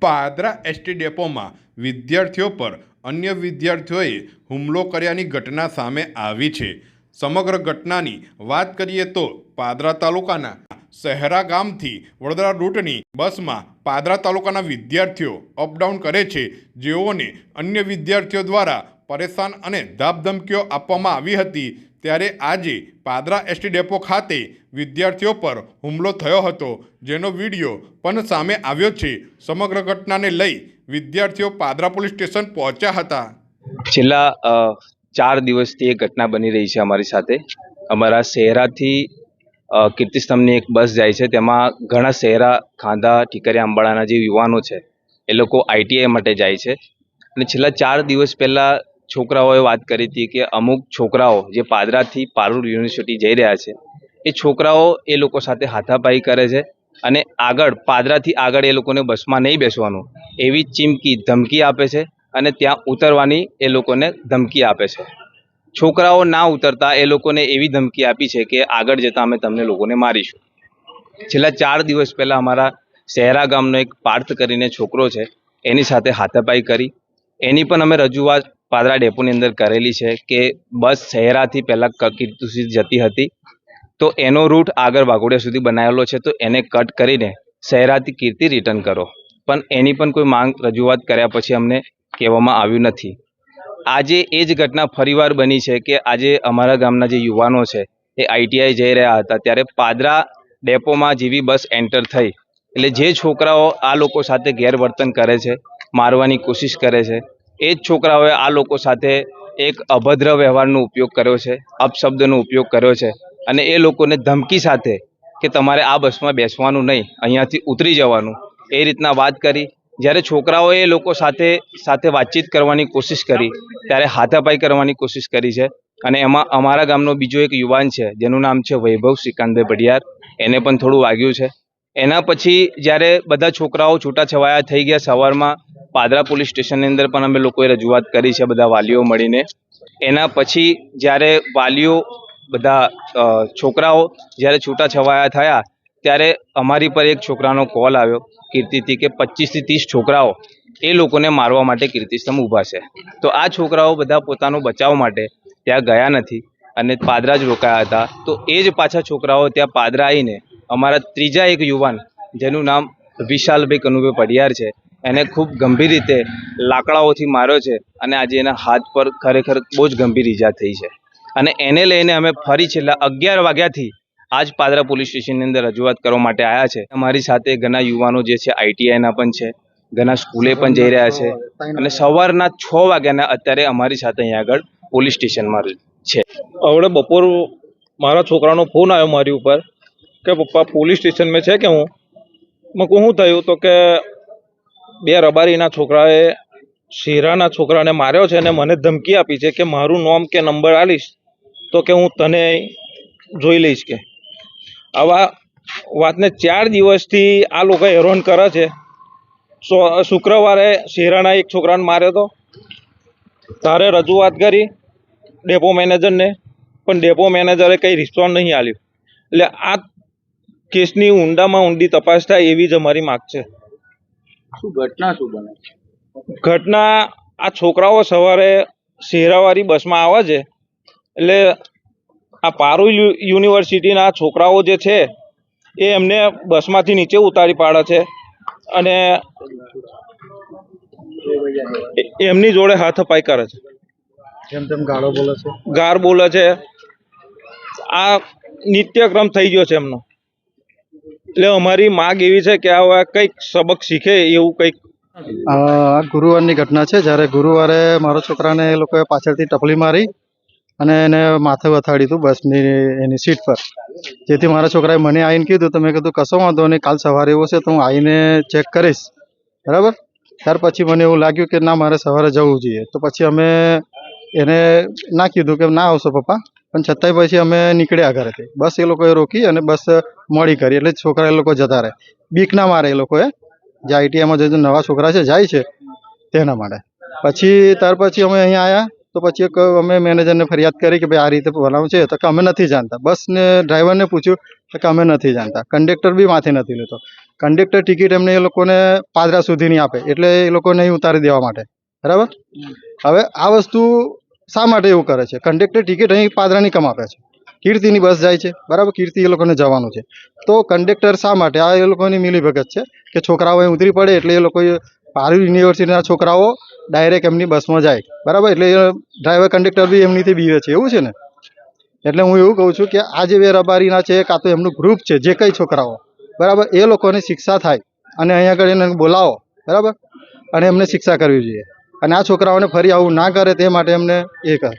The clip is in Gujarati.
પાદરા એસટી ડેપોમાં વિદ્યાર્થીઓ પર અન્ય વિદ્યાર્થીઓએ હુમલો કર્યાની ઘટના સામે આવી છે. સમગ્ર ઘટનાની વાત કરીએ તો પાદરા તાલુકાના શહેરા ગામથી વડોદરા રૂટની બસમાં પાદરા તાલુકાના વિદ્યાર્થીઓ અપડાઉન કરે છે. જેઓને અન્ય વિદ્યાર્થીઓ દ્વારા પરેશાન અને ધાપધમકીઓ આપવામાં આવી હતી. ત્યારે આજે પાદરા એસટી ડેપો ખાતે વિદ્યાર્થીઓ પર હુમલો થયો હતો, જેનો વીડિયો પણ સામે આવ્યો છે. સમગ્ર ઘટનાને લઈ વિદ્યાર્થીઓ પાદરા પોલીસ સ્ટેશન પહોંચ્યા હતા. છેલ્લા ચાર દિવસથી એક ઘટના બની રહી છે અમારી સાથે. અમારા શહેરાથી કીર્તિસ્તંભની એક બસ જાય છે. તેમાં ઘણા શહેરા, ખાંધા, ઠીકરિયા, અંબાળાના જે યુવાનો છે, એ લોકો આઈટીઆઈ માટે જાય છે. અને છેલ્લા ચાર દિવસ પહેલા છોકરાઓએ વાત કરી હતી કે અમુક છોકરાઓ જે પાદરાથી પારૂર યુનિવર્સિટી જઈ રહ્યા છે, એ છોકરાઓ એ લોકો સાથે હાથાપાઈ કરે છે અને આગળ, પાદરાથી આગળ એ લોકોને બસમાં નહીં બેસવાનું. એવી ચીમકી ધમકી આપે છે અને ત્યાં ઉતરવાની એ લોકોને ધમકી આપે છે. છોકરાઓ ના ઉતરતા એ લોકોને એવી ધમકી આપી છે કે આગળ જતાં અમે તમને લોકોને મારીશું. છેલ્લા ચાર દિવસ પહેલાં અમારા શહેરા ગામનો એક પાર્થ કરીને છોકરો છે, એની સાથે હાથાપાઈ કરી. એની પણ અમે રજૂઆત પાદરા ડેપોની અંદર કરેલી છે કે બસ શહેરાથી પહેલાં કીર્તિ સુધી જતી હતી. તો એનો રૂટ આગળ વાઘોડિયા સુધી બનાવેલો છે. તો એને કટ કરીને શહેરાથી કીર્તિ રિટર્ન કરો. પણ એની પણ કોઈ માંગ રજૂઆત કર્યા પછી અમને કહેવામાં આવ્યું નથી. આજે એ જ ઘટના ફરીવાર બની છે કે આજે અમારા ગામના જે યુવાનો છે એ આઈટીઆઈ જઈ રહ્યા હતા. ત્યારે પાદરા ડેપોમાં જેવી બસ એન્ટર થઈ. એટલે જે છોકરાઓ આ લોકો સાથે ગેરવર્તન કરે છે, મારવાની કોશિશ કરે છે એ જ છોકરાઓએ આ લોકો સાથે એક અભદ્ર વ્યવહારનો ઉપયોગ કર્યો છે, અપશબ્દનો ઉપયોગ કર્યો છે અને એ લોકોને ધમકી સાથે કે તમારે આ બસમાં બેસવાનું નહીં, અહીંયાથી ઉતરી જવાનું. એ રીતના વાત કરી. જ્યારે છોકરાઓએ એ લોકો સાથે સાથે વાતચીત કરવાની કોશિશ કરી, ત્યારે હાથાપાઈ કરવાની કોશિશ કરી છે. અને એમાં અમારા ગામનો બીજો એક યુવાન છે, જેનું નામ છે વૈભવ શ્રીકાંતભાઈ ભડિયાર. એને પણ થોડું વાગ્યું છે. એના પછી જ્યારે બધા છોકરાઓ છૂટાછવાયા થઈ ગયા સવારમાં, પાદરા પોલીસ સ્ટેશનની અંદર પણ અમે લોકોએ રજૂઆત કરી છે, બધા વાલીઓ મળીને. એના પછી જ્યારે વાલીઓ, બધા છોકરાઓ જ્યારે છૂટાછવાયા થયા, ત્યારે અમારી પર એક છોકરાનો કોલ આવ્યો કીર્તિથી કે પચીસથી ત્રીસ છોકરાઓ એ લોકોને મારવા માટે કીર્તિસ્તંભ ઊભા છે. તો આ છોકરાઓ બધા પોતાનો બચાવ માટે ત્યાં ગયા નથી અને પાદરા જ રોકાયા હતા. તો એ જ પાછા છોકરાઓ ત્યાં પાદરા આવીને અમારા ત્રીજા એક યુવાન, જેનું નામ વિશાલભાઈ કનુભાઈ પડિયાર છે, એને ખૂબ ગંભીર રીતે લાકડાઓથી માર્યો છે અને આજે એના હાથ પર ખરેખર બહુ જ ગંભીર ઈજા થઈ છે. અને એને લઈને અમે ફરી છેલ્લા અગિયાર વાગ્યાથી આજ પાદરા પોલીસ સ્ટેશનની અંદર રજૂઆત કરવા માટે આવ્યા છે. અમારી સાથે ઘણા યુવાનો જે છે આઈટીઆઈના પણ છે, ઘણા સ્કૂલે પણ જઈ રહ્યા છે અને સવારના છ વાગ્યાના અત્યારે અમારી સાથે અહીંયા આગળ પોલીસ સ્ટેશનમાં છે. હવે બપોર મારા છોકરાનો ફોન આવ્યો મારી ઉપર. કે પપ્પા પોલીસ સ્ટેશનમાં છે કે હું? મેં કહું શું થયું? તો કે બે રબારીના છોકરાએ શેરાના છોકરાને માર્યો છે અને મને ધમકી આપી છે કે મારું નોમ કે નંબર આલીશ તો કે હું તને જોઈ લઈશ કે. આવા વાતને ચાર દિવસથી આ લોકો હેરાન કરે છે. શુક્રવારે શેરાના એક છોકરાને માર્યો હતો તારે રજૂઆત કરી ડેપો મેનેજરને, પણ ડેપો મેનેજરે કંઈ રિસ્પોન્સ નહીં આપ્યો. એટલે આ કેસની ઊંડામાં ઊંડી તપાસ થાય એવી જ અમારી માગ છે. શું ઘટના શું બને ઘટના આ છોકરાઓ સવારે શેરાવાળી બસમાં આવે છે. એટલે આ પારુ યુ- યુનિવર્સિટીના છોકરાઓ જે છે એ એમને બસમાંથી નીચે ઉતારી પાડે છે અને એમની જોડે હાથ અપાઈ કરે છે. જેમ તેમ ગાળો બોલે છે. ગાર બોલે છે. આ નિત્યક્રમ થઈ ગયો છે એમનો. એટલે અમારી માગ એવી છે કે આ કંઈક સબક શીખે એવું કંઈક. ગુરુવારની ઘટના છે. જ્યારે ગુરુવારે મારા છોકરાને એ લોકોએ પાછળથી ટપલી મારી અને એને માથે વથાડ્યું હતું બસની એની સીટ પર. જેથી મારા છોકરાએ મને આવીને કીધું, તો મેં કીધું, કશો વાંધો નહીં, કાલ સવારે એવો છે તો હું આવીને ચેક કરીશ. બરાબર? ત્યાર પછી મને એવું લાગ્યું કે ના, મારે સવારે જવું જોઈએ. તો પછી અમે એને ના કીધું કે ના આવશો પપ્પા. પણ છતાંય પછી અમે નીકળ્યા ઘરેથી. બસ એ લોકોએ રોકી અને બસ મોડી કરી. એટલે છોકરા એ લોકો જતા રહે. બીક ના મારે એ લોકોએ. જે આઈટીઆઈમાં જે નવા છોકરા છે જાય છે તેના માટે. પછી ત્યાર પછી અમે અહીંયા આવ્યા તો પછી એક અમે મેનેજરને ફરિયાદ કરી કે ભાઈ આ રીતે બનાવ છે. તો કે અમે નથી જાણતા. બસને ડ્રાઈવરને પૂછ્યું તો કે અમે નથી જાણતા. કંડક્ટર બી માથે નથી લેતો કંડક્ટર ટિકિટ એમને એ લોકોને પાદરા સુધીની આપે. એટલે એ લોકો નહીં ઉતારી દેવા માટે. બરાબર? હવે આ વસ્તુ શા માટે એવું કરે છે? કંડક્ટર ટિકિટ અહીં પાદરાની કમ છે. કીર્તિની બસ જાય છે. બરાબર? કીર્તિ એ લોકોને જવાનું છે. તો કંડક્ટર શા માટે? આ એ લોકોની મિલીભગત છે કે છોકરાઓ અહીં ઉતરી પડે એટલે એ લોકો પારવી યુનિવર્સિટીના છોકરાઓ ડાયરેક્ટ એમની બસમાં જાય. બરાબર? એટલે ડ્રાઈવર કંડક્ટર બી એમનીથી બીવે છે. એવું છે ને? એટલે હું એવું કહું છું કે આ જે બે રબારીના છે, કાં તો એમનું ગ્રુપ છે, જે કંઈ છોકરાઓ. બરાબર? એ લોકોની શિક્ષા થાય. અને અહીંયા આગળ એને બોલાવો. બરાબર? અને એમને શિક્ષા કરવી જોઈએ. અને આ છોકરાઓને ફરી આવું ના કરે તે માટે એમને એ કરે.